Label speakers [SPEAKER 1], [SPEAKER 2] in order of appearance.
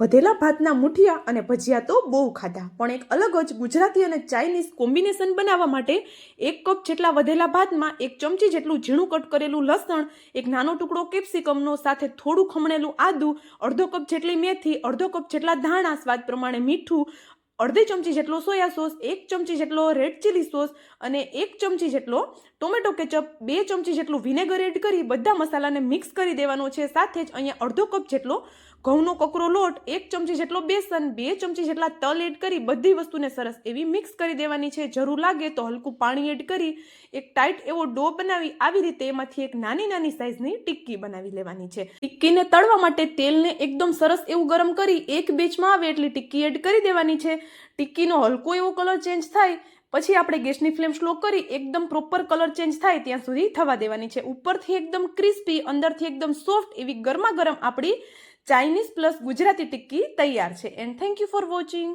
[SPEAKER 1] વધેલા ભાતના મુઠિયા અને ભજીયા તો બહુ ખાધા. પણ એક અલગ જ ગુજરાતી અને ચાઇનીઝ કોમ્બિનેશન બનાવવા માટે એક કપ જેટલા વધેલા ભાતમાં એક ચમચી જેટલું ઝીણું કટ કરેલું લસણ, એક નાનો ટુકડો કેપ્સિકમનો સાથે થોડું ખમણેલું આદું, અડધો કપ જેટલી મેથી, અડધો કપ જેટલા ધાણા, સ્વાદ પ્રમાણે મીઠું, અડધી ચમચી જેટલો સોયા સોસ, એક ચમચી જેટલો રેડ ચીલી સોસ અને એક ચમચી જેટલો ટોમેટો કેચઅપ, બે ચમચી જેટલું વિનેગર એડ કરી બધા મસાલાને મિક્સ કરી દેવાનો છે. સાથે જ અહીંયા અડધો કપ જેટલો ઘઉંનો કકરો લોટ એક ચમચી જેટલો બેસન, બે ચમચી જેટલા તલ એડ કરી બધી વસ્તુને સરસ એવી મિક્સ કરી દેવાની છે. જરૂર લાગે તો હલકું પાણી એડ કરી એક ટાઈટ એવો ડો બનાવી આવી રીતે એમાંથી એક નાની નાની સાઇઝની ટિક્કી બનાવી લેવાની છે. ટિક્કીને તળવા માટે તેલને એકદમ સરસ એવું ગરમ કરી એક બેચમાં આવે એટલી ટિક્કી એડ કરી દેવાની છે. ટિક્કીનો હલકો એવો કલર ચેન્જ થાય, પછી આપણે ગેસની ફ્લેમ સ્લો કરી એકદમ પ્રોપર કલર ચેન્જ થાય ત્યાં સુધી થવા દેવાની છે. ઉપરથી એકદમ ક્રિસ્પી અંદરથી એકદમ સોફ્ટ એવી ગરમા ગરમ આપણી ચાઇનીઝ પ્લસ ગુજરાતી ટિક્કી તૈયાર છે. And thank you for watching